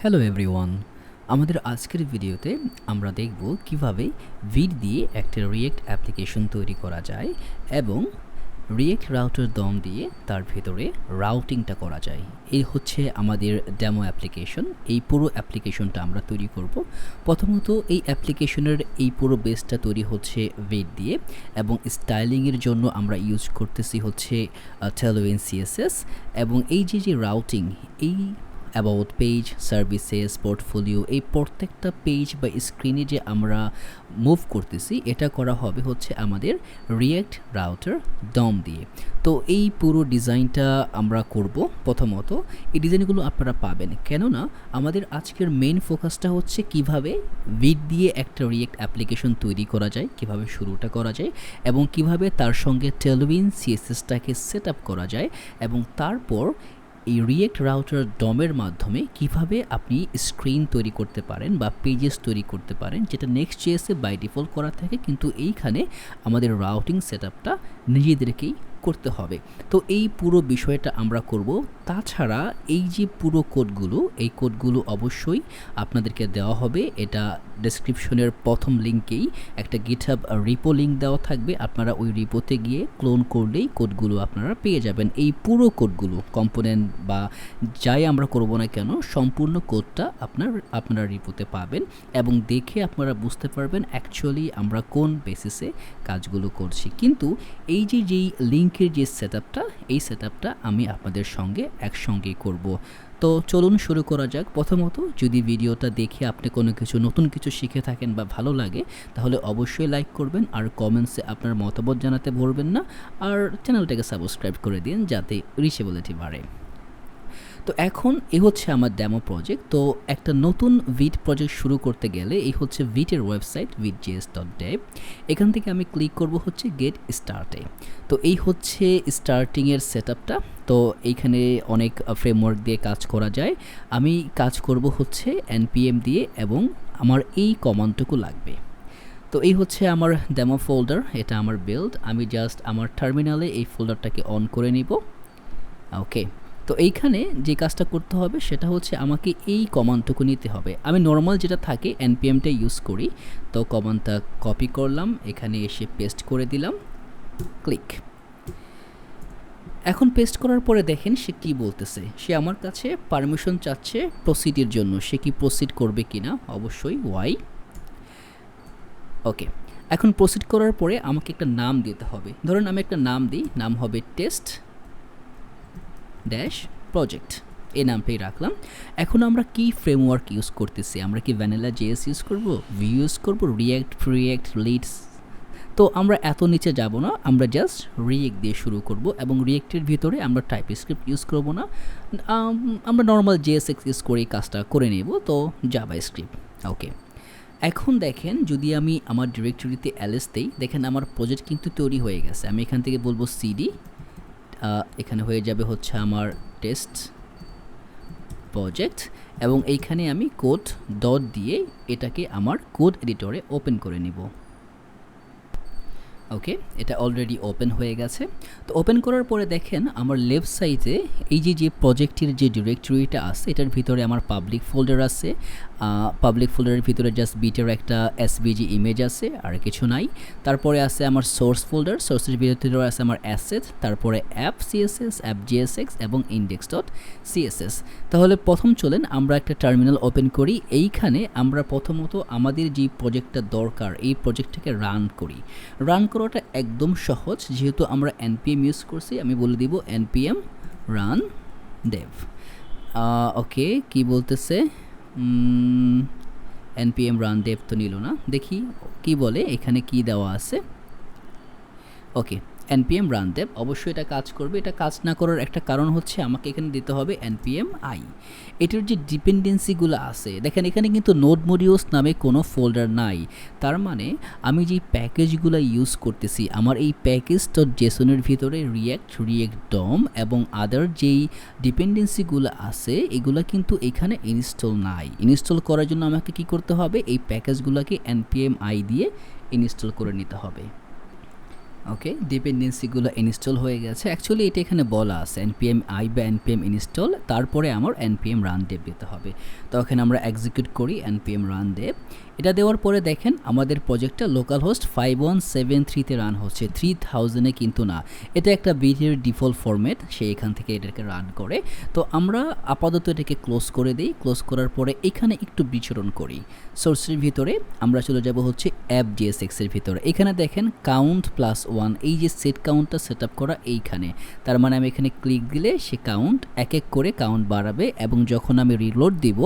Hello everyone আমাদের আজকের ভিডিওতে আমরা দেখব কীভাবে ভিড দিয়ে একটা রিয়েক্ট অ্যাপ্লিকেশন তৈরি করা যায় এবং রিয়েক্ট রাউটার দম দিয়ে তার ভেতরে রাউটিংটা করা যায়। এই হচ্ছে আমাদের ডেমো অ্যাপ্লিকেশন এই পুরো অ্যাপ্লিকেশনটা আমরা তৈরি করব। প্রথমত এই অ্যাপ্লিকেশনের এই পুরো বেসটা তৈরি হচ্ছে ভিড দিয়ে এবং স্টাইলিংয়ের জন্য আমরা ইউজ করতেছি হচ্ছে টেলোইন সিএসএস এবং এই যে যে রাউটিং এই অ্যাবাউট পেজ সার্ভিসেস পোর্টফোলিও এই প্রত্যেকটা পেজ বা স্ক্রিনে যে আমরা মুভ করতেছি, এটা করা হবে হচ্ছে আমাদের রিয়েক্ট রাউটার দম দিয়ে। তো এই পুরো ডিজাইনটা আমরা করব প্রথমত। এই ডিজাইনগুলো আপনারা পাবেন। কেননা আমাদের আজকের মেন ফোকাসটা হচ্ছে কীভাবে ভিড দিয়ে একটা রিয়েক্ট অ্যাপ্লিকেশন তৈরি করা যায়, কীভাবে শুরুটা করা যায় এবং কীভাবে তার সঙ্গে টেলউইন সিএসএসটাকে সেট আপ করা যায় এবং তারপর এই রিয়েক্ট রাউটার ডমের মাধ্যমে কীভাবে আপনি স্ক্রিন তৈরি করতে পারেন বা পেজেস তৈরি করতে পারেন, যেটা নেক্সট জিএসে বাই ডিফল্ট করা থাকে, কিন্তু এইখানে আমাদের রাউটিং সেট আপটা নিজেদেরকেই করতে হবে। তো এই পুরো বিষয়টা আমরা করব। তাছাড়া এই যে পুরো কোডগুলো, এই কোডগুলো অবশ্যই আপনাদেরকে দেওয়া হবে। এটা ডেসক্রিপশনের প্রথম লিঙ্কেই একটা গিটহাব রিপো লিঙ্ক দেওয়া থাকবে। আপনারা ওই রিপোতে গিয়ে ক্লোন করলেই কোডগুলো আপনারা পেয়ে যাবেন। এই পুরো কোডগুলো কম্পোনেন্ট বা যাই আমরা করব না কেন, সম্পূর্ণ কোডটা আপনার, আপনারা রিপোতে পাবেন এবং দেখে আপনারা বুঝতে পারবেন অ্যাকচুয়ালি আমরা কোন বেসিসে কাজগুলো করছি। কিন্তু এই যে, যেই লিঙ্কের যে সেট এই সেট আমি আপনাদের সঙ্গে একসঙ্গে করব। তো চলুন শুরু করা যাক। প্রথমত, যদি ভিডিওটা দেখে আপনি কোনো কিছু, নতুন কিছু শিখে থাকেন বা ভালো লাগে, তাহলে অবশ্যই লাইক করবেন আর কমেন্টসে আপনার মতামত জানাতে ভরবেন না। আর চ্যানেলটাকে সাবস্ক্রাইব করে দিন যাতে রিচেবিলিটি বাড়ে। তো এখন এ হচ্ছে আমার ডেমো প্রজেক্ট তো একটা নতুন ভিট প্রজেক্ট শুরু করতে গেলে এই হচ্ছে ভিটের website Vite JS dot dev এখান থেকে আমি ক্লিক করব হচ্ছে গেট স্টার্টে তো এই হচ্ছে স্টার্টিংয়ের সেট আপটা তো এইখানে অনেক ফ্রেমওয়ার্ক দিয়ে কাজ করা যায়। আমি কাজ করব হচ্ছে এনপিএম দিয়ে এবং আমার এই কমান্ডটুকু লাগবে। তো এই হচ্ছে আমার ডেমো ফোল্ডার এটা আমার বিল্ড আমি জাস্ট আমার টার্মিনালে এই ফোল্ডারটাকে অন করে নিব। ওকে তো এইখানে যে কাজটা করতে হবে সেটা হচ্ছে আমাকে এই কমান্ডটুকু নিতে হবে। আমি নর্মাল যেটা থাকে এনপিএমটা ইউজ করি। তো কমান্ডটা কপি করলাম, এখানে এসে পেস্ট করে দিলাম। ক্লিক এখন পেস্ট করার পরে দেখেন সে কি বলতেছে। সে আমার কাছে পারমিশন চাচ্ছে প্রসিডের জন্য। সে কি প্রসিড করবে কি না অবশ্যই ওয়াই ওকে এখন প্রসিড করার পরে আমাকে একটা নাম দিতে হবে। ধরুন আমি একটা নাম দিই, নাম হবে টেস্ট ড্যাশ প্রজেক্ট এই নামটাই রাখলাম। এখন আমরা কি ফ্রেমওয়ার্ক ইউজ করতেছি? আমরা কি ভ্যানিলা জেএস ইউজ করব? ভি ইউজ করব? রিয়াক্ট রিয়াক্ট লিডস তো আমরা এত নিচে যাব না। আমরা জাস্ট রিয়েক্ট দিয়ে শুরু করব এবং রিয়েক্টের ভিতরে আমরা টাইপ স্ক্রিপ্ট ইউজ করব না। আমরা নর্মাল জেএসএক্স ইউজ করে এই কাজটা করে নেব। তো জাভা স্ক্রিপ্ট ওকে এখন দেখেন, যদি আমি আমার ডিরেক্টরিতে অ্যালেস দেই, দেখেন আমার প্রজেক্ট কিন্তু তৈরি হয়ে গেছে। আমি এখান থেকে বলব সিডি এখানে হয়ে যাবে হচ্ছে আমার টেস্ট প্রজেক্ট এবং এইখানে আমি কোড ডট দিয়ে এটাকে আমার কোড এডিটরে ওপেন করে নিব। ওকে এটা অলরেডি ওপেন হয়ে গেছে। তো ওপেন করার পরে দেখেন আমার লেফট সাইডে এই যে যে প্রজেক্টের যে ডিরেক্টরিটা আছে, এটার ভিতরে আমার পাবলিক ফোল্ডার আছে। পাবলিক ফোল্ডারের ভিতরে জাস্ট বিটের একটা এসবিজি ইমেজ আছে, আর কিছু নাই। তারপরে আছে আমার সোর্স ফোল্ডার সোর্সের ভিতরে আছে আমার অ্যাসেট তারপরে অ্যাপ সিএসএস অ্যাপ জিএসএক্স এবং ইন্ডেক্স ডট সিএসএস তাহলে প্রথম চলেন, আমরা একটা টার্মিনাল ওপেন করি। এইখানে আমরা প্রথমত আমাদের যে প্রজেক্টটা দরকার, এই প্রজেক্টটাকে রান করি। রান করাটা একদম সহজ। যেহেতু আমরা এনপিএম ইউজ করছি, আমি বলে দিব এনপিএম রান ডেভ ওকে, কি বলতেছে? এনপিএম রান ডেভ তো নিল না। দেখি কি বলে, এখানে কি দেওয়া আছে? ওকে এনপিএম রান দেব, অবশ্যই এটা কাজ করবে। এটা কাজ না করার একটা কারণ হচ্ছে আমাকে এখানে দিতে হবে এনপিএম আই এটার যে ডিপেন্ডেন্সিগুলো আছে, দেখেন এখানে কিন্তু নোট মডিউলস নামে কোনো ফোল্ডার নাই। তার মানে আমি যেই প্যাকেজগুলো ইউজ করতেছি, আমার এই প্যাকেজ ডট জেসনের ভিতরে রিয়াক্ট রিয়েক্ট ডম এবং আদার যেই ডিপেন্ডেন্সিগুলো আছে, এগুলো কিন্তু এখানে ইনস্টল নাই। ইনস্টল করার জন্য আমাকে কি করতে হবে? এই প্যাকেজগুলোকে এনপিএম আই দিয়ে ইনস্টল করে নিতে হবে। ওকে ডিপেন্ডেন্সিগুলো ইনস্টল হয়ে গেছে। অ্যাকচুয়ালি এটা এখানে বলা আছে এনপিএম আই বা এনপিএম ইনস্টল তারপরে আমার এনপিএম রান ডেপ দিতে হবে। তো এখানে আমরা এক্সিকিউট করি এনপিএম রান ডেপ এটা দেওয়ার পরে দেখেন আমাদের প্রজেক্টটা local host five one seven থ্রিতে রান হচ্ছে। থ্রি থাউজেন্ডে কিন্তু না। এটা একটা বিটের ডিফল্ট ফরম্যাট সে এখান থেকে এটাকে রান করে। তো আমরা আপাতত এটাকে ক্লোজ করে দিই। ক্লোজ করার পরে এখানে একটু বিচরণ করি। সোর্সের ভিতরে আমরা চলে যাব হচ্ছে অ্যাপ ডিএসএক্সের ভিতরে। এখানে দেখেন কাউন্ট প্লাস ওয়ান এই যে সেট কাউন্টটা সেট আপ করা এইখানে। তার মানে আমি এখানে ক্লিক দিলে সে কাউন্ট এক এক করে কাউন্ট বাড়াবে এবং যখন আমি রিলোড দিব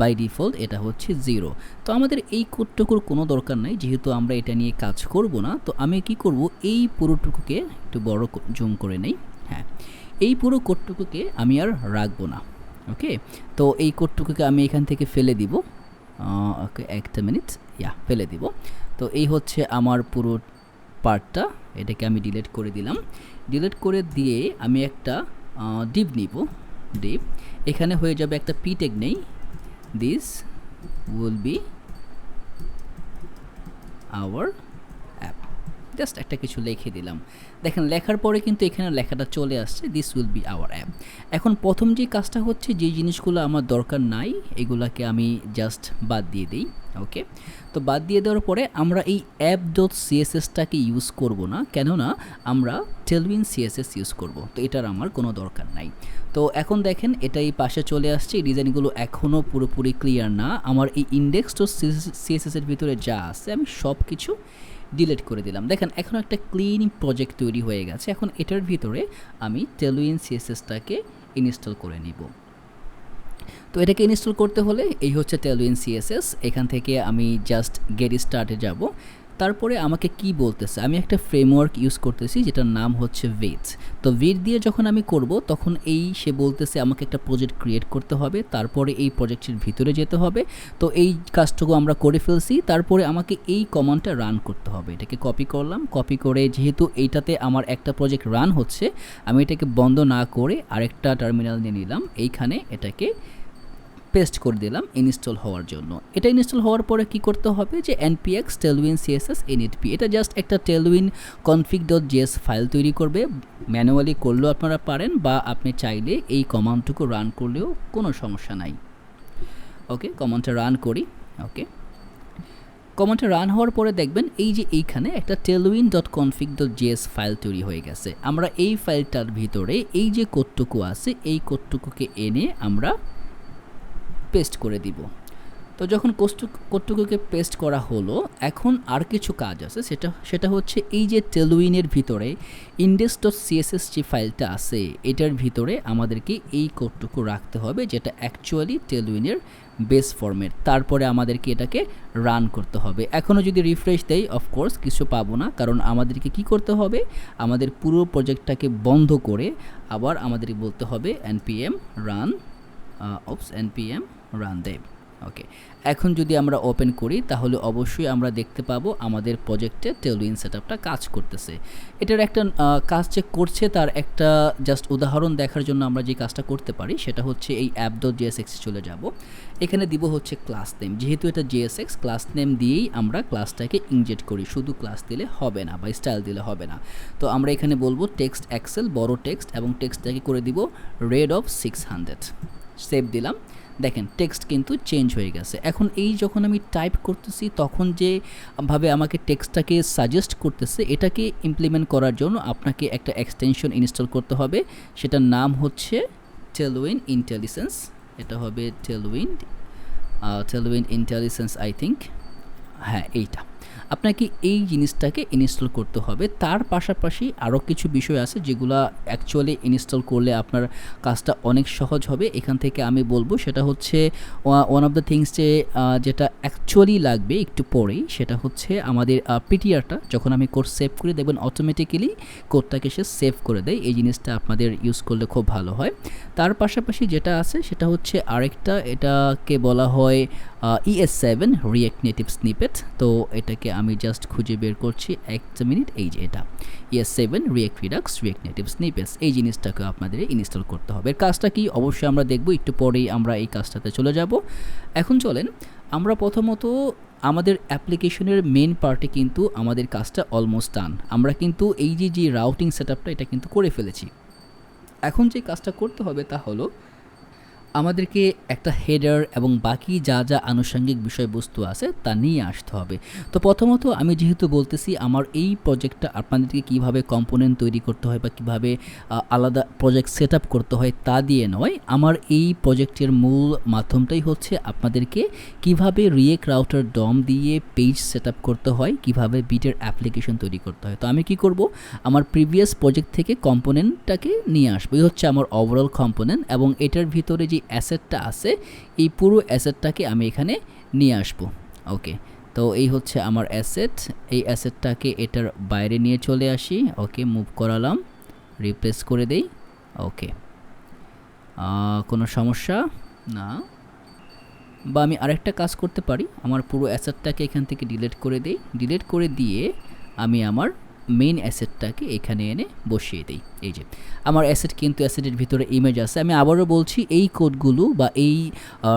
বাই ডিফল্ট এটা হচ্ছে জিরো তো আমাদের এই কোডটুকুর কোনো দরকার নাই, যেহেতু আমরা এটা নিয়ে কাজ করব না, তো আমি কি করব, এই পুরোটুকুকে একটু বড় জুম করে নেই হ্যাঁ এই পুরো কোডটুকুকে আমি আর রাখব না, ওকে? তো এই কোডটুকুকে আমি এখান থেকে ফেলে দিব ওকে, একটা মিনিট, ইয়া, ফেলে দিব, তো এই হচ্ছে আমার পুরো পার্টটা, এটাকে আমি ডিলিট করে দিলাম, ডিলিট করে দিয়ে আমি একটা ডিপ নিব, ডিপ, এখানে হয়ে যাবে একটা পিটেক নেই, this will be our app just একটা কিছু লিখে দিলাম। দেখেন, লেখার পরে কিন্তু এখানে লেখাটা চলে আসছে this will be our app এখন প্রথম যে কাজটা হচ্ছে, যে জিনিসগুলো আমার দরকার নাই, এগুলাকে আমি জাস্ট বাদ দিয়ে দিই, ওকে? তো বাদ দিয়ে দেওয়ার পরে আমরা এই অ্যাপ ডট সিএসএসটাকে ইউজ করব না, কেননা আমরা টেলউইন সিএসএস ইউজ করব, তো এটার আমার কোনো দরকার নাই। তো এখন দেখেন এটা এই পাশে চলে আসছে এই ডিজাইনগুলো এখনও পুরোপুরি ক্লিয়ার না। আমার এই ইন্ডেক্স তো সিএসএসের ভিতরে যা আছে, আমি সব কিছু ডিলিট করে দিলাম। দেখেন এখন একটা ক্লিন প্রজেক্ট তৈরি হয়ে গেছে। এখন এটার ভিতরে আমি টেলুইন সিএসএসটাকে ইনস্টল করে নিব। তো এটাকে ইনস্টল করতে হলে এই হচ্ছে টেলুইন সিএসএস এখান থেকে আমি জাস্ট গেট স্টার্টে যাব। তারপরে আমাকে কি বলতেছে? আমি একটা ফ্রেমওয়ার্ক ইউজ করতেছি যেটার নাম হচ্ছে ভিট তো ভিট দিয়ে যখন আমি করব, তখন এই সে বলতেছে আমাকে একটা প্রজেক্ট ক্রিয়েট করতে হবে, তারপরে এই প্রজেক্টের ভিতরে যেতে হবে। তো এই কাজটুকু আমরা করে ফেলছি, তারপরে আমাকে এই কমান্ডটা রান করতে হবে। এটাকে কপি করলাম কপি করে যেহেতু এইটাতে আমার একটা প্রজেক্ট রান হচ্ছে, আমি এটাকে বন্ধ না করে আরেকটা টার্মিনাল নিয়ে নিলাম। এইখানে এটাকে পেস্ট করে দিলাম ইনস্টল হওয়ার জন্য। এটা ইনস্টল হওয়ার পরে কি করতে হবে যে এনপিএক্স টেলউইন সিএসএস এনএটপি এটা জাস্ট একটা Tailwind config dot JS file তৈরি করবে। ম্যানুয়ালি করলেও আপনারা পারেন বা আপনি চাইলে এই কমান্ডটুকু রান করলেও কোনো সমস্যা নাই। ওকে কমান্ডটা রান করি। ওকে কমান্ডটা রান হওয়ার পরে দেখবেন এই যে এইখানে একটা Tailwind dot config dot JS file তৈরি হয়ে গেছে। আমরা এই ফাইলটার ভিতরে এই যে কোডটুকু আছে, এই কোডটুকুকে এনে আমরা পেস্ট করে দিব। তো যখন কোস্টু কোটটুকুকে পেস্ট করা হলো, এখন আর কিছু কাজ আছে। সেটা সেটা হচ্ছে এই যে টেলুইনের ভিতরে ইন্ডেক্স ডট সিএসএস যে ফাইলটা আছে, এটার ভিতরে আমাদেরকে এই কোডটুকু রাখতে হবে, যেটা অ্যাকচুয়ালি টেলুইনের বেস ফর্মেট তারপরে আমাদেরকে এটাকে রান করতে হবে। এখনও যদি রিফ্রেশ দেই অফকোর্স কিছু পাবো না, কারণ আমাদেরকে কি করতে হবে? আমাদের পুরো প্রজেক্টটাকে বন্ধ করে আবার আমাদেরকে বলতে হবে NPM run ops NPM run দেব ওকে এখন যদি আমরা ওপেন করি, তাহলে অবশ্যই আমরা দেখতে পাবো আমাদের প্রজেক্টে টেলউইন সেটআপটা কাজ করতেছে। এটার একটা কাজ যে করছে তার একটা জাস্ট উদাহরণ দেখার জন্য আমরা যে কাজটা করতে পারি, সেটা হচ্ছে এই অ্যাপ ডট জিএসএক্সে চলে যাব। এখানে দিব হচ্ছে ক্লাস নেম যেহেতু এটা জিএসএক্স ক্লাস নেম দিয়েই আমরা ক্লাসটাকে ইনজেক্ট করি। শুধু ক্লাস দিলে হবে না বা স্টাইল দিলে হবে না। তো আমরা এখানে বলব টেক্সট এক্সেল বড় টেক্সট এবং টেক্সটটাকে করে দিব red of six hundred save দিলাম। দেখেন টেক্সট কিন্তু চেঞ্জ হয়ে গেছে। এখন এই যখন আমি টাইপ করতেছি, তখন যে ভাবে আমাকে টেক্সটটাকে সাজেস্ট করতেছে, এটাকে ইমপ্লিমেন্ট করার জন্য আপনাকে একটা এক্সটেনশন ইনস্টল করতে হবে। সেটার নাম হচ্ছে টেলউইন ইন্টেলিজেন্স এটা হবে Tailwind Tailwind intelligence I think হ্যাঁ এইটা। আপনাকে এই জিনিসটাকে ইনস্টল করতে হবে। তার পাশাপাশি আরও কিছু বিষয় আছে যেগুলো অ্যাকচুয়ালি ইনস্টল করলে আপনার কাজটা অনেক সহজ হবে। এখান থেকে আমি বলব সেটা হচ্ছে ওয়ান অফ দ্য থিংস যে যেটা অ্যাকচুয়ালি লাগবে একটু পরেই সেটা হচ্ছে আমাদের পিটিআরটা যখন আমি কোড সেভ করে দেখবেন অটোমেটিক্যালি কোডটাকে সে সেভ করে দেয়। এই জিনিসটা আপনাদের ইউজ করলে খুব ভালো হয়। তার পাশাপাশি যেটা আছে সেটা হচ্ছে আরেকটা, এটাকে বলা হয় ES seven React Native snippet তো এটাকে আমি জাস্ট খুঁজে বের করছি। একটা মিনিট, এই যে এটা। ES seven React Redux React Native snippets এই জিনিসটাকে আপনাদের ইনস্টল করতে হবে। এর কাজটা কি? অবশ্যই আমরা দেখব, একটু পরেই আমরা এই কাজটাতে চলে যাব। এখন চলেন, আমরা প্রথমত আমাদের অ্যাপ্লিকেশনের মেন পার্টে কিন্তু আমাদের কাজটা অলমোস্ট ডান আমরা কিন্তু এই যে যে রাউটিং সেট এটা কিন্তু করে ফেলেছি। এখন যে কাজটা করতে হবে তা হলো আমাদেরকে একটা হেডার এবং বাকি যা যা আনুষঙ্গিক বিষয়বস্তু আছে তা নিয়ে আসতে হবে। তো প্রথমত আমি যেহেতু বলতেছি, আমার এই প্রজেক্টটা আপনাদেরকে কীভাবে কম্পোনেন্ট তৈরি করতে হয় বা কীভাবে আলাদা প্রজেক্ট সেট করতে হয় তা দিয়ে নয়, আমার এই প্রজেক্টের মূল মাধ্যমটাই হচ্ছে আপনাদেরকে কীভাবে রিয়েক্ট রাউটার ডম দিয়ে পেজ সেট করতে হয়, কীভাবে বিটের অ্যাপ্লিকেশন তৈরি করতে হয়। তো আমি কি করব, আমার প্রিভিয়াস প্রজেক্ট থেকে কম্পোনেন্টটাকে নিয়ে আসব। এই হচ্ছে আমার ওভারঅল কম্পোনেন্ট এবং এটার ভিতরে যে অ্যাসেটটা আছে, এই পুরো অ্যাসেটটাকে আমি এখানে নিয়ে আসব। ওকে, তো এই হচ্ছে আমার অ্যাসেট। এই অ্যাসেটটাকে এটার বাইরে নিয়ে চলে আসি। ওকে, মুভ করালাম, রিপ্লেস করে দেই। ওকে কোনো সমস্যা? না। বা আমি আরেকটা কাজ করতে পারি। আমার পুরো অ্যাসেটটাকে এখান থেকে ডিলিট করে দিই। ডিলিট করে দিয়ে আমি আমার মেইন অ্যাসেটটাকে এখানে এনে বসিয়ে দিই। এই যে, আমার অ্যাসেট কিন্তু অ্যাসেটের ভিতরে ইমেজ আছে। আমি আবারও বলছি, এই কোডগুলো বা এই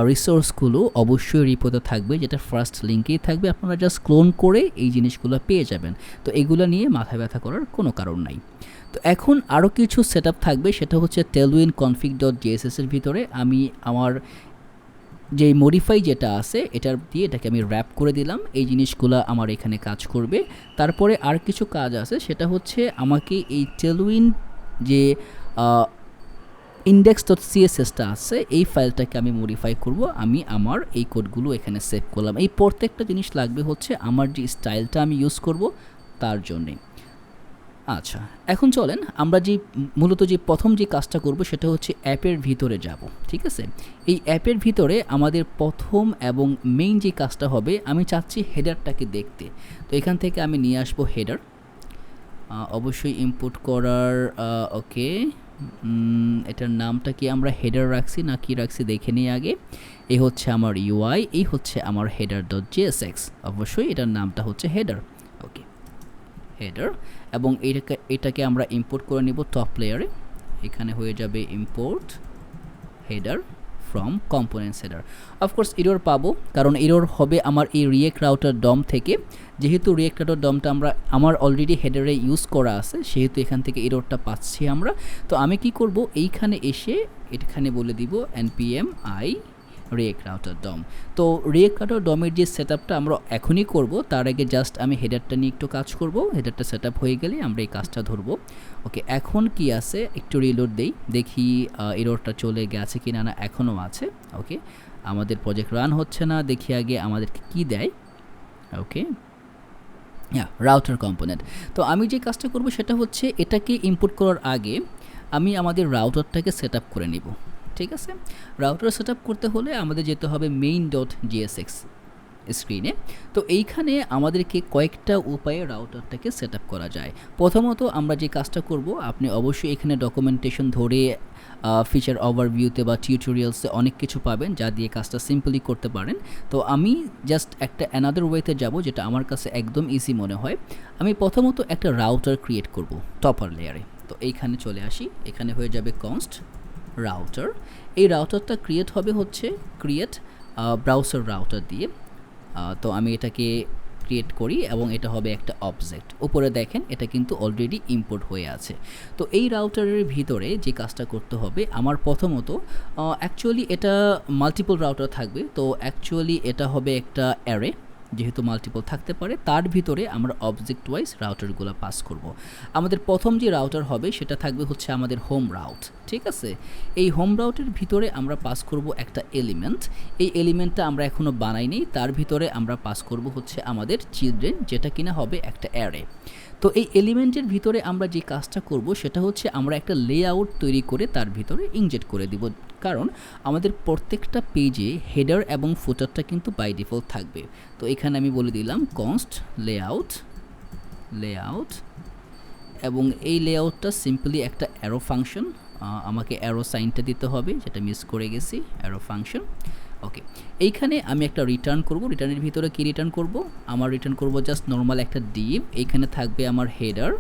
রিসোর্সগুলো অবশ্যই রিপোতে থাকবে, যেটা ফার্স্ট লিঙ্কেই থাকবে। আপনারা জাস্ট ক্লোন করে এই জিনিসগুলো পেয়ে যাবেন। তো এগুলো নিয়ে মাথা ব্যথা করার কোনো কারণ নাই। তো এখন আরও কিছু সেট থাকবে, সেটা হচ্ছে টেলউইন কনফিগ ডট জিএসএসের ভিতরে। আমি আমার যে মডিফাই যেটা আছে, এটার দিয়ে এটাকে আমি র্যাপ করে দিলাম। এই জিনিসগুলো আমার এখানে কাজ করবে। তারপরে আর কিছু কাজ আছে, সেটা হচ্ছে আমাকে এই টেলউইন যে ইন্ডেক্স ডট সিএসএসটা আছে, এই ফাইলটাকে আমি মডিফাই করব। আমি আমার এই কোডগুলো এখানে সেভ করলাম। এই প্রত্যেকটা জিনিস লাগবে হচ্ছে আমার যে স্টাইলটা আমি ইউজ করব, তার জন্যে। আচ্ছা এখন চলেন আমরা যে মূলত যে প্রথম যে কাজটা করব সেটা হচ্ছে অ্যাপের ভিতরে যাব, ঠিক আছে? এই অ্যাপের ভিতরে আমাদের প্রথম এবং মেইন যে কাজটা হবে, আমি চাচ্ছি হেডারটাকে দেখতে। তো এখান থেকে আমি নিয়ে আসব হেডার অবশ্যই ইনপুট করার ওকে এটার নামটা কি আমরা হেডার রাখছি না কি রাখছি দেখে নিই আগে। এই হচ্ছে আমার ইউআই এই হচ্ছে আমার হেডার ডট জিএসএক্স অবশ্যই এটার নামটা হচ্ছে হেডার ওকে হেডার এবং এটাকে এটাকে আমরা ইম্পোর্ট করে নিব টপ লেয়ারে এখানে হয়ে যাবে import header from components header of course error পাবো, কারণ ইরোর হবে আমার এই রিয়েক্ট রাউটার ডম থেকে। যেহেতু রিয়েক্ট রাউটার ডমটা আমরা, আমার অলরেডি হেডারে ইউজ করা আছে, সেহেতু এখান থেকে ইরোরটা পাচ্ছি আমরা। তো আমি কি করব? এইখানে এসে এখানে বলে দিব এনপিএম আই রিয়েক্ট রাউটার ডম তো রিয়েক্ট রাউটার ডমের যে সেট আপটা আমরা এখনই করব, তার আগে জাস্ট আমি হেডারটা নিয়ে একটু কাজ করব। হেডারটা সেট হয়ে গেলে আমরা এই কাজটা ধরবো। ওকে, এখন কি আছে? একটু রিলোড দেই। দেখি এরোরটা চলে গেছে কি না না এখনও আছে। ওকে, আমাদের প্রজেক্ট রান হচ্ছে না। দেখি আগে আমাদেরকে কি দেয়। ওকে হ্যাঁ রাউটার কম্পোনেন্ট তো আমি যে কাজটা করব সেটা হচ্ছে এটাকে ইনপুট করার আগে আমি আমাদের রাউটারটাকে সেট করে নিব। ঠিক আছে? রাউটার সেট করতে হলে আমাদের যেতে হবে মেইন ডট জিএসএক্স স্ক্রিনে তো এইখানে আমাদেরকে কয়েকটা উপায়ে রাউটারটাকে সেট করা যায়। প্রথমত আমরা যে কাজটা করব, আপনি অবশ্যই এখানে ডকুমেন্টেশন ধরে ফিচার ওভারভিউতে বা টিউটোরিয়ালসে অনেক কিছু পাবেন যা দিয়ে কাজটা সিম্পলি করতে পারেন। তো আমি জাস্ট একটা অ্যানাদার ওয়েতে যাব যেটা আমার কাছে একদম ইজি মনে হয়। আমি প্রথমত একটা রাউটার ক্রিয়েট করব টপার লেয়ারে তো এইখানে চলে আসি, এখানে হয়ে যাবে কনস্ট রাউটার এই রাউটারটা ক্রিয়েট হবে হচ্ছে ক্রিয়েট ব্রাউজার রাউটার দিয়ে। তো আমি এটাকে ক্রিয়েট করি এবং এটা হবে একটা অবজেক্ট উপরে দেখেন, এটা কিন্তু অলরেডি ইম্পোর্ট হয়ে আছে। তো এই রাউটারের ভিতরে যে কাজটা করতে হবে, আমার প্রথমত অ্যাকচুয়ালি এটা মাল্টিপল রাউটার থাকবে। তো অ্যাকচুয়ালি এটা হবে একটা অ্যারে যেহেতু মাল্টিপল থাকতে পারে, তার ভিতরে আমরা অবজেক্ট ওয়াইজ রাউটারগুলো পাস করব। আমাদের প্রথম যে রাউটার হবে, সেটা থাকবে হচ্ছে আমাদের হোম রাউট ঠিক আছে? এই হোম রাউটের ভিতরে আমরা পাস করব একটা এলিমেন্ট এই এলিমেন্টটা আমরা এখনও বানাইনি, তার ভিতরে আমরা পাস করব হচ্ছে আমাদের চিলড্রেন যেটা কিনা হবে একটা অ্যারে তো এই এলিমেন্টের ভিতরে আমরা যে কাজটা করব সেটা হচ্ছে আমরা একটা লেআউট তৈরি করে তার ভিতরে ইনজেক্ট করে দিব। কারণ আমাদের প্রত্যেকটা পেজে হেডার এবং ফুটারটা কিন্তু বাই ডিফল্ট থাকবে। তো এখানে আমি বলে দিলাম কনস্ট লেআউট লেআউট এবং এই লেআউটটা সিম্পলি একটা অ্যারো ফাংশন আমাকে অ্যারো সাইনটা দিতে হবে, যেটা মিস করে গেছি অ্যারো ফাংশন ওকে এইখানে আমি একটা রিটার্ন করব। রিটার্নের ভিতরে কি রিটার্ন করব? আমার রিটার্ন করব জাস্ট নর্মাল একটা ডিপ এইখানে থাকবে আমার হেডার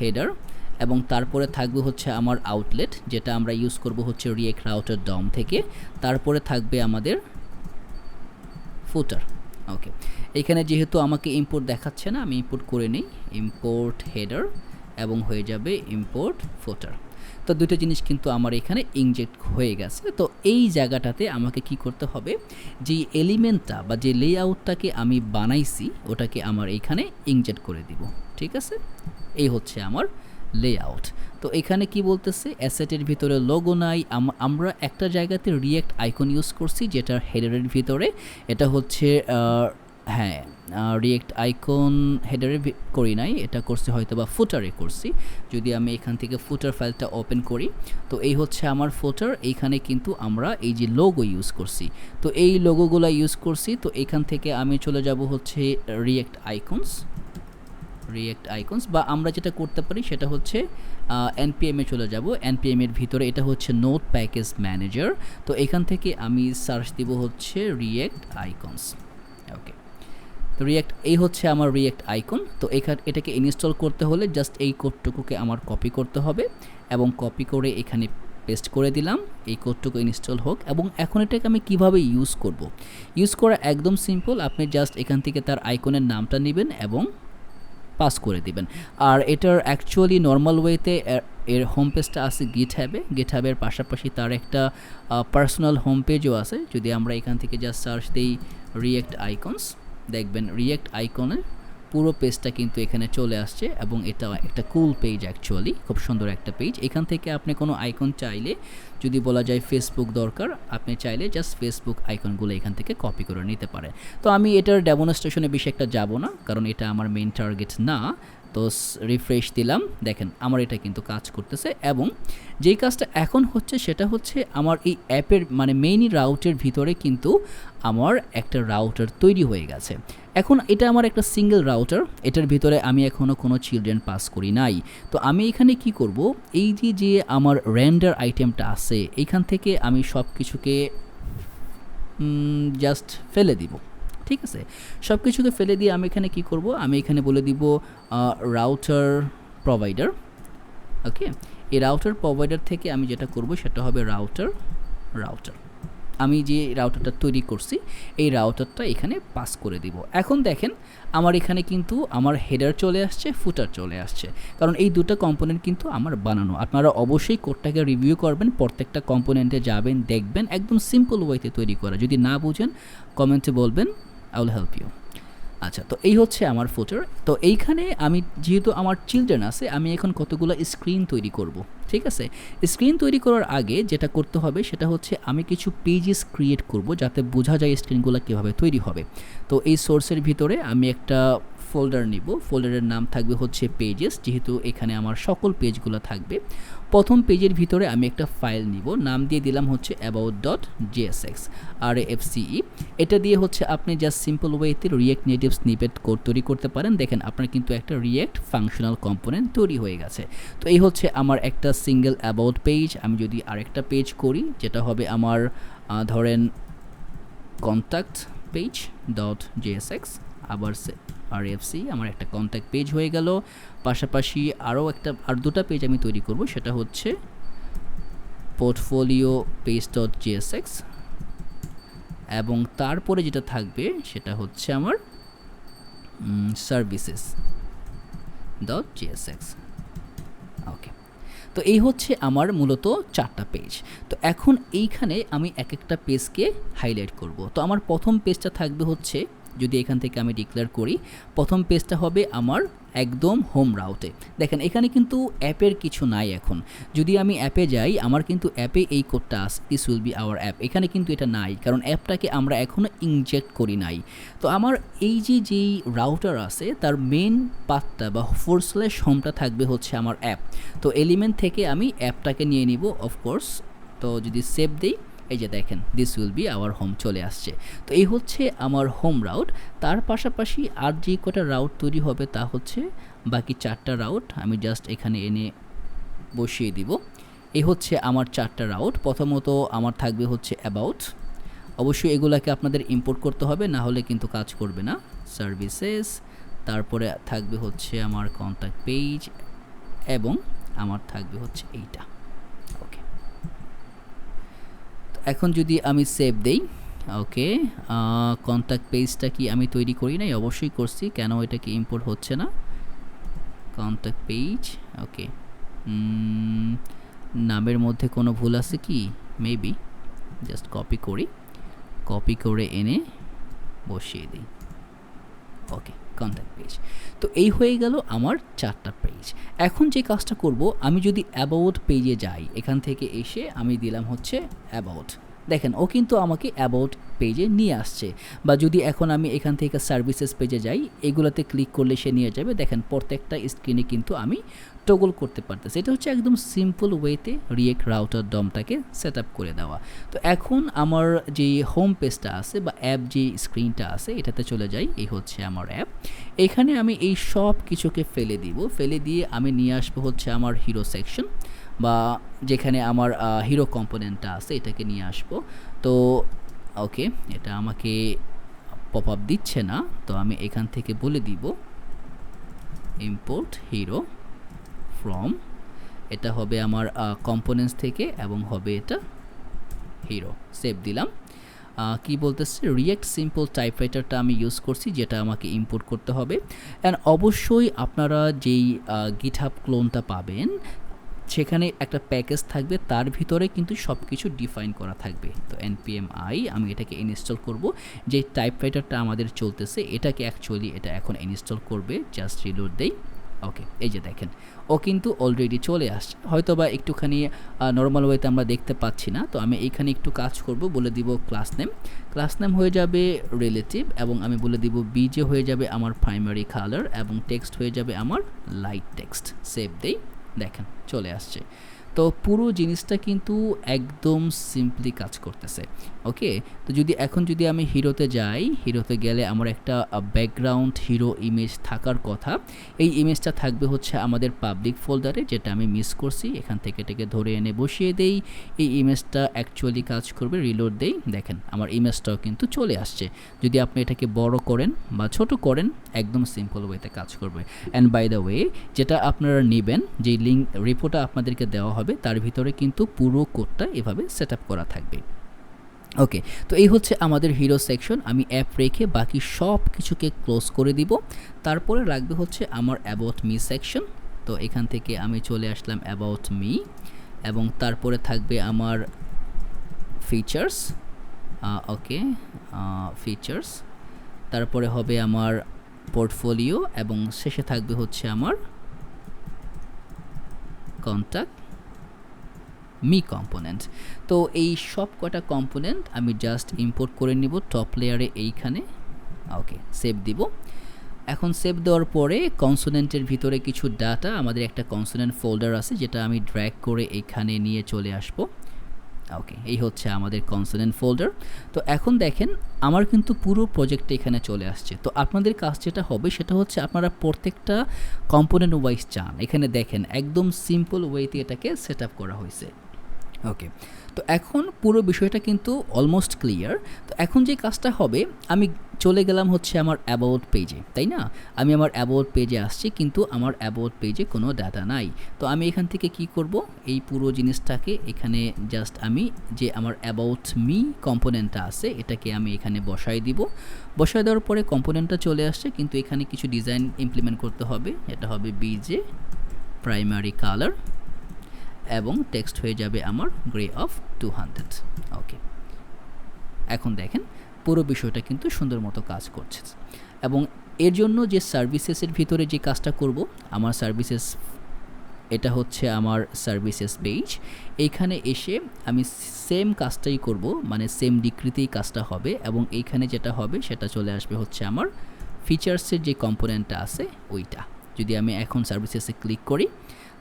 হেডার এবং তারপরে থাকবে হচ্ছে আমার আউটলেট যেটা আমরা ইউজ করব হচ্ছে রিয়েক্ট রাউটার ডম থেকে। তারপরে থাকবে আমাদের ফুটার ওকে এখানে যেহেতু আমাকে ইম্পোর্ট দেখাচ্ছে না, আমি ইম্পোর্ট করে নিই। ইম্পোর্ট হেডার এবং হয়ে যাবে ইম্পোর্ট ফুটার তো দুটো জিনিস কিন্তু আমার এখানে ইনজেক্ট হয়ে গেছে। তো এই জায়গাটাতে আমাকে কি করতে হবে, যে এলিমেন্টটা বা যে লেআউটটাকে আমি বানাইছি, ওটাকে আমার এখানে ইনজেক্ট করে দিব, ঠিক আছে? এই হচ্ছে আমার লেআউট তো এখানে কি বলতেছে অ্যাসেটের ভিতরে লোগো নাই আমরা একটা জায়গাতে রিয়েক্ট আইকন ইউজ করছি, যেটার হেডারের ভিতরে, এটা হচ্ছে হ্যাঁ রিয়েক্ট আইকন হেডারে করি নাই, এটা করছি হয়তো বা ফুটারে করছি। যদি আমি এখান থেকে ফুটার ফাইলটা ওপেন করি, তো এই হচ্ছে আমার ফুটার এইখানে কিন্তু আমরা এই যে লোগো ইউজ করছি। তো এই লোগোগুলো ইউজ করছি, তো এখান থেকে আমি চলে যাব হচ্ছে রিয়েক্ট আইকনস রিয়েক্ট আইকনস বা আমরা যেটা করতে পারি সেটা হচ্ছে এনপিএমে চলে যাব। এনপিএমের ভিতরে এটা হচ্ছে নোট প্যাকেজ ম্যানেজার তো এখান থেকে আমি সার্চ দিব হচ্ছে রিয়েক্ট আইকনস ওকে তো রিয়েক্ট এই হচ্ছে আমার রিয়েক্ট আইকন তো এখানে, এটাকে ইনস্টল করতে হলে জাস্ট এই কোডটুকুকে আমার কপি করতে হবে এবং কপি করে এখানে পেস্ট করে দিলাম, এই কোডটুকু ইনস্টল হোক এবং এখন এটাকে আমি কীভাবে ইউজ করব? ইউজ করা একদম সিম্পল আপনি জাস্ট এখান থেকে তার আইকনের নামটা নেবেন এবং পাস করে দিবেন। আর এটার অ্যাকচুয়ালি নর্মাল ওয়েতে এর হোম পেজটা আছে গিট হ্যাবে গিট হ্যাবের পাশাপাশি তার একটা পার্সোনাল হোম পেজও আছে, যদি আমরা এখান থেকে জাস্ট সার্চ দিই রিয়েক্ট আইকনস দেখবেন রিয়েক্ট আইকনের পুরো পেজটা কিন্তু এখানে চলে আসছে এবং এটা একটা কুল পেজ অ্যাকচুয়ালি খুব সুন্দর একটা পেজ এখান থেকে আপনি কোনো আইকন চাইলে, যদি বলা যায় ফেসবুক দরকার, আপনি চাইলে জাস্ট ফেসবুক আইকনগুলো এখান থেকে কপি করে নিতে পারে তো আমি এটার ডেমনস্ট্রেশনে বেশি একটা যাব না, কারণ এটা আমার মেন টার্গেট না। তো রিফ্রেশ দিলাম। দেখেন, আমার এটা কিন্তু কাজ করতেছে এবং যেই কাজটা এখন হচ্ছে সেটা হচ্ছে আমার এই অ্যাপের মানে মেইন রাউটের ভিতরে কিন্তু আমার একটা রাউটার তৈরি হয়ে গেছে। এখন এটা আমার একটা সিঙ্গেল রাউটার এটার ভিতরে আমি এখনও কোনো চিলড্রেন পাস করি নাই। তো আমি এখানে কি করব? এই যে যে আমার র্যান্ডার আইটেমটা আছে এইখান থেকে আমি সব কিছুকে জাস্ট ফেলে দিব। ঠিক আছে? সব কিছুকে ফেলে দিয়ে আমি এখানে কি করব? আমি এখানে বলে দিব রাউটার প্রোভাইডার ওকে এই রাউটার প্রোভাইডার থেকে আমি যেটা করব সেটা হবে রাউটার রাউটার আমি যে রাউটারটা তৈরি করছি, এই রাউটারটা এখানে পাস করে দিব। এখন দেখেন, আমার এখানে কিন্তু আমার হেডার চলে আসছে ফুটার চলে আসছে। কারণ এই দুটো কম্পোনেন্ট কিন্তু আমার বানানো। আপনারা অবশ্যই কোডটাকে রিভিউ করবেন, প্রত্যেকটা কম্পোনেন্টে যাবেন, দেখবেন, একদম সিম্পল ওয়েতে তৈরি করা। যদি না বুঝেন কমেন্টে বলবেন। আই উইল হেল্প ইউ আচ্ছা তো এই হচ্ছে আমার ফুটার তো এইখানে আমি যেহেতু আমার চিলড্রেন আছে, আমি এখন কতগুলো স্ক্রিন তৈরি করব, ঠিক আছে? স্ক্রিন তৈরি করার আগে যেটা করতে হবে সেটা হচ্ছে আমি কিছু পেজেস ক্রিয়েট করব যাতে বোঝা যায় স্ক্রিনগুলো কীভাবে তৈরি হবে। তো এই সোর্সের ভিতরে আমি একটা ফোল্ডার নিব। ফোল্ডারের নাম থাকবে হচ্ছে পেজেস যেহেতু এখানে আমার সকল পেজগুলো থাকবে। প্রথম পেজের ভিতরে আমি একটা ফাইল নিব। নাম দিয়ে দিলাম হচ্ছে about dot JSX R FCE এটা দিয়ে হচ্ছে আপনি জাস্ট সিম্পল ওয়েতে রিয়েক্ট নেটিভ স্নিপেট কোড তৈরি করতে পারেন। দেখেন আপনার কিন্তু একটা রিয়েক্ট ফাংশনাল কম্পোনেন্ট তৈরি হয়ে গেছে। তো এই হচ্ছে আমার একটা সিঙ্গেল অ্যাবাউট পেজ আমি যদি আরেকটা পেজ করি, যেটা হবে আমার ধরেন কন্ট্যাক্ট পেজ ডট জিএসএক্স আবার আর এফসি আমার একটা কন্ট্যাক্ট পেজ হয়ে গেল। পাশাপাশি আরও একটা, আর দুটো পেজ আমি তৈরি করব, সেটা হচ্ছে পোর্টফোলিও পেজ ডট জিএসএক্স এবং তারপরে যেটা থাকবে, সেটা হচ্ছে আমার সার্ভিসেস ডট জিএসএক্স ওকে তো এই হচ্ছে আমার মূলত চারটা পেজ তো এখন এইখানে আমি এক একটা পেজকে হাইলাইট করব। তো আমার প্রথম পেজটা থাকবে হচ্ছে যদি এখান থেকে আমি ডিক্লেয়ার করি, প্রথম পেজটা হবে আমার একদম হোম রাউটে দেখেন, এখানে কিন্তু অ্যাপের কিছু নাই এখন। যদি আমি অ্যাপে যাই, আমার কিন্তু অ্যাপে এই কোডটা as this will be our app এখানে কিন্তু এটা নাই, কারণ অ্যাপটাকে আমরা এখনও ইনজেক্ট করি নাই। তো আমার এই যে, যেই রাউটার আছে, তার মেন পাথটা বা ফোর স্ল্যাশ হোমটা থাকবে হচ্ছে আমার অ্যাপ তো এলিমেন্ট থেকে আমি অ্যাপটাকে নিয়ে নিব অফকোর্স তো যদি সেভ দিই এই যে দেখেন this will be our home চলে আসছে। তো এই হচ্ছে আমার হোম রাউট তার পাশাপাশি আর যে কটা রাউট তৈরি হবে তা হচ্ছে বাকি চারটা রাউট আমি জাস্ট এখানে এনে বসিয়ে দিব। এই হচ্ছে আমার চারটা রাউট প্রথমত আমার থাকবে হচ্ছে অ্যাবাউট অবশ্যই এগুলাকে আপনাদের ইম্পোর্ট করতে হবে, না হলে কিন্তু কাজ করবে না। সার্ভিসেস তারপরে থাকবে হচ্ছে আমার কন্ট্যাক্ট পেজ এবং আমার থাকবে হচ্ছে এইটা ওকে তো এখন যদি আমি সেভ দেই ওকে কন্ট্যাক্ট পেজটা কি আমি তৈরি করি নাই? অবশ্যই করছি, কেন এটা কি ইম্পোর্ট হচ্ছে না? কন্ট্যাক্ট পেজ ওকে নামের মধ্যে কোনো ভুল আছে কি? মেবি জাস্ট কপি করি কপি করে এনে বসিয়ে দিই ওকে কন্ট্যাক্ট পেজ তো এই হয়ে গেল আমার চারটা পেজ এখন যে কাজটা করব, আমি যদি অ্যাবাউট পেজে যাই, এখান থেকে এসে আমি দিলাম হচ্ছে অ্যাবাউট দেখেন, ও কিন্তু আমাকে অ্যাবাউট পেজে নিয়ে আসছে। বা যদি এখন আমি এখান থেকে সার্ভিসেস পেজে যাই, এগুলোতে ক্লিক করলে সে নিয়ে যাবে। দেখেন, প্রত্যেকটা স্ক্রিনে কিন্তু আমি টগল করতে পারতেছি। এটা হচ্ছে একদম সিম্পল ওয়েতে রিয়েক্ট রাউটার ডমটাকে সেট আপ করে দেওয়া। তো এখন আমার যে হোম পেজটা আছে বা অ্যাপ যে স্ক্রিনটা আছে, এটাতে চলে যাই। এই হচ্ছে আমার অ্যাপ এখানে আমি এই সব কিছুকে ফেলে দিব। ফেলে দিয়ে আমি নিয়ে আসব হচ্ছে আমার হিরো সেকশন বা যেখানে আমার হিরো কম্পোনেন্টটা আছে, এটাকে নিয়ে আসব। তো, ওকে, এটা আমাকে পপ আপ দিচ্ছে না, তো আমি এখান থেকে বলে দিব ইম্পোর্ট হিরো ফ্রম এটা হবে আমার কম্পোনেন্টস থেকে এবং হবে এটা হিরো সেভ দিলাম। কি বলতেছে? রিয়েক্ট সিম্পল টাইপরাইটারটা আমি ইউজ করছি, যেটা আমাকে ইম্পোর্ট করতে হবে। অ্যান্ড অবশ্যই আপনারা যেই গিটহাব ক্লোনটা পাবেন সেখানে একটা প্যাকেজ থাকবে, তার ভিতরে কিন্তু সব কিছু ডিফাইন করা থাকবে। তো এনপিএম আই আমি এটাকে ইনস্টল করব। যে টাইপরাইটারটা আমাদের চলতেছে, এটাকে অ্যাকচুয়ালি এটা এখন ইনস্টল করবে জাস্ট রিলোড দেই। ওকে এই যে দেখেন। ও কিন্তু অলরেডি চলে আসছে। হয়তো বা একটুখানি নর্মাল ওয়েতে আমরা দেখতে পাচ্ছি না। তো আমি এইখানে একটু কাজ করব, বলে দিব ক্লাস নেম ক্লাস নেম হয়ে যাবে রিলেটিভ এবং আমি বলে দিব বিজে হয়ে যাবে আমার প্রাইমারি কালার এবং টেক্সট হয়ে যাবে আমার লাইট টেক্সট সেভ দেই। দেখেন চলে আসছে। তো পুরো জিনিসটা কিন্তু একদম সিম্পলি কাজ করতেছে ওকে তো যদি এখন যদি আমি হিরোতে যাই, হিরোতে গেলে আমার একটা ব্যাকগ্রাউন্ড হিরো ইমেজ থাকার কথা। এই ইমেজটা থাকবে হচ্ছে আমাদের পাবলিক ফোল্ডারে যেটা আমি মিস করছি। এখান থেকে এটাকে ধরে এনে বসিয়ে দেই। এই ইমেজটা অ্যাকচুয়ালি কাজ করবে রিলোড দেই। দেখেন, আমার ইমেজটাও কিন্তু চলে আসছে। যদি আপনি এটাকে বড় করেন বা ছোট করেন, একদম সিম্পল ওয়েতে কাজ করবে। অ্যান্ড বাই দ্য ওয়ে যেটা আপনারা নেবেন যে লিঙ্ক রিপোর্টটা আপনাদেরকে দেওয়া হবে তার ভিতরে কিন্তু পুরো কোডটা এভাবে সেট করা থাকবে। ওকে তো এই হচ্ছে আমাদের হিরো সেকশন আমি অ্যাপ রেখে বাকি সব কিছুকে ক্লোজ করে দিব। তারপরে রাখবে হচ্ছে আমার অ্যাবাউট মি সেকশন তো এখান থেকে আমি চলে আসলাম অ্যাবাউট মি এবং তারপরে থাকবে আমার ফিচার্স ওকে ফিচার্স তারপরে হবে আমার পোর্টফোলিও এবং শেষে থাকবে হচ্ছে আমার কন্ট্যাক্ট মি কম্পোনেন্ট। তো এই সব কটা কম্পোনেন্ট আমি জাস্ট ইম্পোর্ট করে নিব টপ লেয়ারে এইখানে। ওকে সেভ দিব। এখন সেভ দেওয়ার পরে কনসোনেন্টের ভিতরে কিছু ডাটা আমাদের একটা কনসোনেন্ট ফোল্ডার আছে, যেটা আমি ড্র্যাগ করে এখানে নিয়ে চলে আসব। ওকে, এই হচ্ছে আমাদের কনসোনেন্ট ফোল্ডার তো এখন দেখেন, আমার কিন্তু পুরো প্রজেক্টটা এখানে চলে আসছে। তো আপনাদের কাজ যেটা হবে, সেটা হচ্ছে আপনারা প্রত্যেকটা কম্পোনেন্ট ওয়াইজ চান। এখানে দেখেন, একদম সিম্পল ওয়েতে এটাকে সেট আপ করা হয়েছে। ওকে তো এখন পুরো বিষয়টা কিন্তু অলমোস্ট ক্লিয়ার তো এখন যে কাজটা হবে, আমি চলে গেলাম হচ্ছে আমার অ্যাবাউট পেজে তাই না? আমি আমার অ্যাবাউট পেজে আসছি, কিন্তু আমার অ্যাবাউট পেজে কোনো ডাটা নাই। তো আমি এখান থেকে কি করব? এই পুরো জিনিসটাকে এখানে জাস্ট আমি যে আমার অ্যাবাউট মি কম্পোনেন্টটা আছে, এটাকে আমি এখানে বসাই দিব। বসাই দেওয়ার পরে কম্পোনেন্টটা চলে আসছে, কিন্তু এখানে কিছু ডিজাইন ইমপ্লিমেন্ট করতে হবে। এটা হবে বিজে প্রাইমারি কালার এবং টেক্সট হয়ে যাবে আমার grey of two hundred okay এখন দেখেন, পুরো বিষয়টা কিন্তু সুন্দর মতো কাজ করছে। এবং এর জন্য যে সার্ভিসেসের ভিতরে যে কাজটা করব, আমার সার্ভিসেস এটা হচ্ছে আমার সার্ভিসেস পেজ এইখানে এসে আমি সেম কাজটাই করব মানে সেম ডিক্রিতেই কাজটা হবে এবং এইখানে যেটা হবে, সেটা চলে আসবে হচ্ছে আমার ফিচার্সের যে কম্পোনেন্টটা আছে, ওইটা। যদি আমি এখন সার্ভিসেসে ক্লিক করি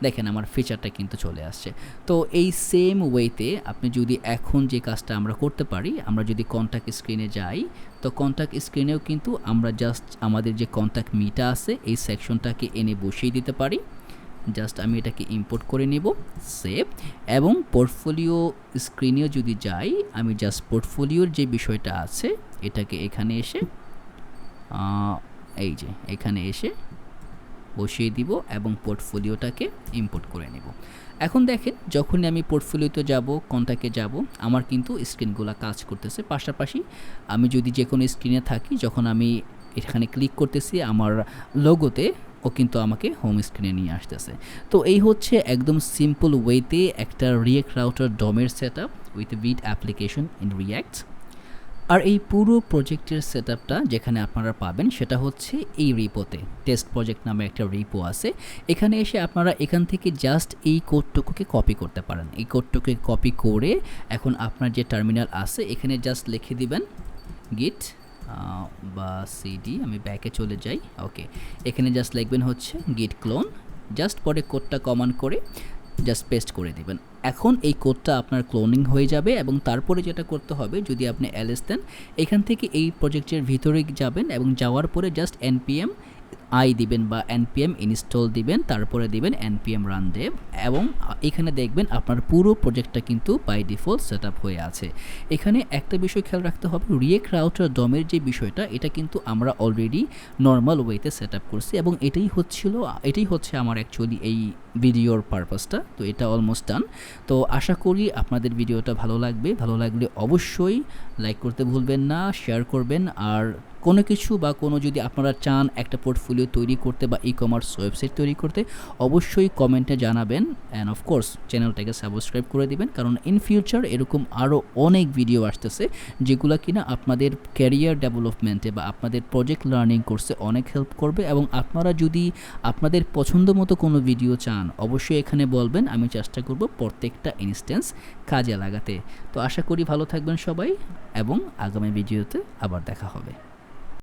দেখেন আমার ফিচারটা কিন্তু চলে আসছে। তো এই সেম ওয়েতে আপনি যদি এখন যে কাজটা আমরা করতে পারি, আমরা যদি কন্ট্যাক্ট স্ক্রিনে যাই, তো কন্ট্যাক্ট স্ক্রিনেও কিন্তু আমরা জাস্ট আমাদের যে কন্ট্যাক্ট মিটা আছে, এই সেকশনটাকে এনে বসিয়ে দিতে পারি। জাস্ট আমি এটাকে ইম্পোর্ট করে নেব সেভ এবং পোর্টফোলিও স্ক্রিনেও যদি যাই, আমি জাস্ট পোর্টফোলিওর যে বিষয়টা আছে, এটাকে এখানে এসে এই যে, এখানে এসে বসিয়ে দিব এবং পোর্টফোলিওটাকে ইম্পোর্ট করে নেব। এখন দেখেন, যখনই আমি পোর্টফোলিওতে যাব কন্ট্যাক্টে যাব, আমার কিন্তু স্ক্রিনগুলো কাজ করতেছে। পাশাপাশি আমি যদি যে কোনো স্ক্রিনে থাকি, যখন আমি এখানে ক্লিক করতেছি, আমার লোগোতে ও কিন্তু আমাকে হোম স্ক্রিনে নিয়ে আসতেছে। তো এই হচ্ছে একদম সিম্পল ওয়েতে একটা React router ডমের set up with Vite application in React আর এই পুরো প্রজেক্টের সেট আপটা যেখানে আপনারা পাবেন সেটা হচ্ছে এই রিপোতে টেস্ট প্রজেক্ট নামে একটা রিপো আছে। এখানে এসে আপনারা এখান থেকে জাস্ট এই কোডটুকুকে কপি করতে পারেন। এই কোডটুকে কপি করে এখন আপনার যে টার্মিনাল আছে, এখানে জাস্ট লিখে দিবেন গিট বা সিডি আমি ব্যাকে চলে যাই। ওকে এখানে জাস্ট লিখবেন হচ্ছে গিট ক্লোন জাস্ট পরে কোডটা কমান্ড করে জাস্ট পেস্ট করে দিবেন। এখন এই কোডটা আপনার ক্লোনিং হয়ে যাবে এবং তারপরে যেটা করতে হবে, যদি আপনি অ্যালেস দেন, এখান থেকে এই প্রজেক্টের ভিতরে যাবেন এবং যাওয়ার পরে জাস্ট এনপিএম আই দিবেন বা এনপিএম, ইনস্টল দিবেন, তারপরে দিবেন এনপিএম রান দেব এবং এখানে দেখবেন আপনার পুরো প্রজেক্টটা কিন্তু বাই ডিফল্ট সেট হয়ে আছে। এখানে একটা বিষয় খেয়াল রাখতে হবে, রিয়েক্ট রাউটার দমের যে বিষয়টা, এটা কিন্তু আমরা অলরেডি নর্মাল ওয়েতে সেট করছি এবং এটাই হচ্ছিল, এটাই হচ্ছে আমার অ্যাকচুয়ালি এই ভিডিওর পারপাসটা তো এটা অলমোস্ট ডান তো আশা করি আপনাদের ভিডিওটা ভালো লাগবে, ভালো লাগলে অবশ্যই লাইক করতে ভুলবেন না শেয়ার করবেন, আর কোনো কিছু বা কোনো যদি আপনারা চান একটা পোর্টফোলিও তৈরি করতে বা ই কমার্স ওয়েবসাইট তৈরি করতে অবশ্যই কমেন্টে জানাবেন অ্যান্ড অফকোর্স চ্যানেলটাকে সাবস্ক্রাইব করে দিবেন, কারণ ইন ফিউচার এরকম আরও অনেক ভিডিও আসতেছে যেগুলো কিনা আপনাদের ক্যারিয়ার ডেভেলপমেন্টে বা আপনাদের প্রজেক্ট লার্নিং কোর্সে অনেক হেল্প করবে এবং আপনারা যদি আপনাদের পছন্দ মতো কোনো ভিডিও চান, অবশ্যই এখানে বলবেন, আমি চেষ্টা করব প্রত্যেকটা ইনস্ট্যান্স কাজে লাগাতে। তো আশা করি ভালো থাকবেন সবাই এবং আগামী ভিডিওতে আবার দেখা হবে।